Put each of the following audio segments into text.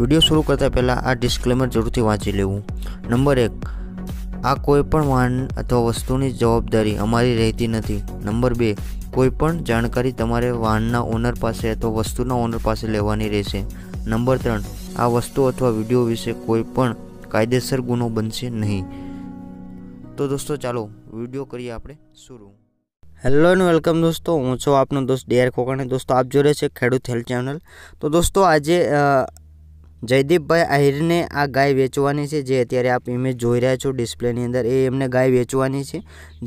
video શરૂ કરતાં પહેલાં આ ડિસ્ક્લેમર જરૂરથી વાંચી લેવું નંબર એક આ કોઈપણ વાહન અથવા વસ્તુની જવાબદારી અમારી રહેતી નથી નંબર બે કોઈપણ જાણકારી તમારે વાહનના ઓનર પાસે અથવા વસ્તુના ઓનર પાસે લેવાની રહેશે નંબર ત્રણ આ વસ્તુ અથવા વિડીયો વિશે કોઈપણ કાયદેસર ગુનો બનશે નહીં તો દોસ્તો ચાલો વિડીયો કરીએ આપણે શરૂ હેલો એન્ડ વેલકમ દોસ્તો હું છું આપનો દોસ્ત ડીઆર ખોકાણી દોસ્તો આપ જોડે છે ખેડૂત હેલ્થ ચેનલ તો દોસ્તો આજે જયદીપભાઈ આહિરને આ ગાય વેચવાની છે જે અત્યારે આપ ઇમેજ જોઈ રહ્યા છો ડિસ્પ્લેની અંદર એ એમને ગાય વેચવાની છે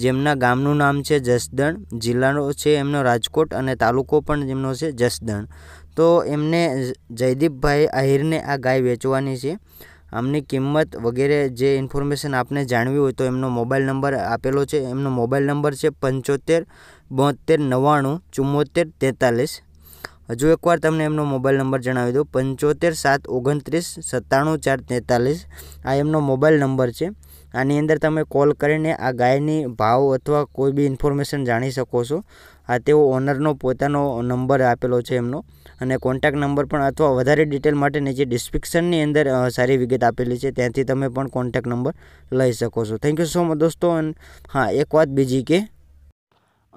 જેમના ગામનું નામ છે જસદણ જિલ્લાનો છે એમનો રાજકોટ અને તાલુકો પણ જેમનો છે જસદણ તો એમને જયદીપભાઈ આહિરને આ ગાય વેચવાની છે આમની કિંમત વગેરે જે ઇન્ફોર્મેશન આપને જાણવી હોય તો એમનો મોબાઈલ નંબર આપેલો છે એમનો મોબાઈલ નંબર છે પંચોતેર બોતેર નવ્વાણું ચુમ્મોતેર તેતાલીસ જો એકવાર તમને એમનો મોબાઈલ નંબર જણાવી દો 7572997443 આ એમનો મોબાઈલ નંબર છે આની અંદર તમે કોલ કરીને આ ગાયની ભાવ અથવા કોઈ ભી ઇન્ફોર્મેશન જાણી શકો છો આ તે ઓનર નો પોતાનો નંબર આપેલો છે એમનો અને કોન્ટેક્ટ નંબર પણ અથવા વધારે ડિટેલ માટે ને જે ડિસ્ક્રિપ્શન ની અંદર સારી વિગત આપેલી છે ત્યાંથી તમે પણ કોન્ટેક્ટ નંબર લઈ શકો છો થેન્ક યુ સો મધ દોસ્તો હા એક વાત બીજી કે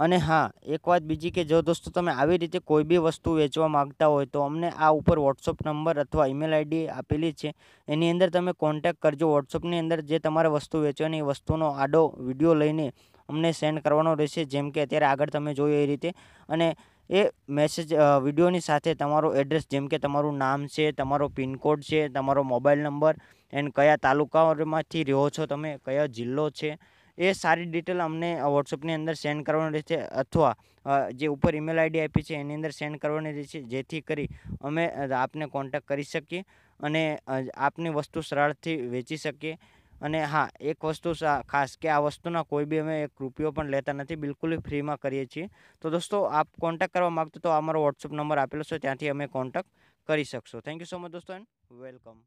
અને હા એક વાત બીજી કે જો દોસ્તો તમે આવી રીતે કોઈ બી વસ્તુ વેચવા માગતા હોય તો અમને આ ઉપર વોટ્સઅપ નંબર અથવા ઈમેલ આઈડી આપેલી છે એની અંદર તમે કોન્ટેક કરજો વોટ્સઅપની અંદર જે તમારે વસ્તુ વેચવાની વસ્તુનો આડો વિડીયો લઈને અમને સેન્ડ કરવાનો રહેશે જેમ કે અત્યારે આગળ તમે જોયો એ રીતે અને એ મેસેજ વિડીયોની સાથે તમારો એડ્રેસ જેમ કે તમારું નામ છે તમારો પિનકોડ છે તમારો મોબાઈલ નંબર એન્ડ કયા તાલુકામાંથી રહો છો તમે કયો જિલ્લો છે ये सारी डिटेल हमने WhatsApp के अंदर सेंड करवाने दीजिए अथवा जो ऊपर ईमेल आईडी આપે છે એની અંદર સेंड કરવાની છે જેથી કરી અમે આપને કોન્ટેક્ટ કરી શકીએ અને આપની વસ્તુ સરળથી વેચી શકે અને હા એક વસ્તુ ખાસ કે આ વસ્તુનો કોઈ બી અમે એક રૂપિયો પણ લેતા નથી બિલકુલ ફ્રીમાં કરીએ છીએ તો દોસ્તો આપ કોન્ટેક્ટ કરવા માંગતો તો અમારો WhatsApp નંબર આપેલો છે ત્યાંથી અમે કોન્ટેક્ટ કરી શકશો थैंक यू सो मच દોસ્તો એન્ડ વેલકમ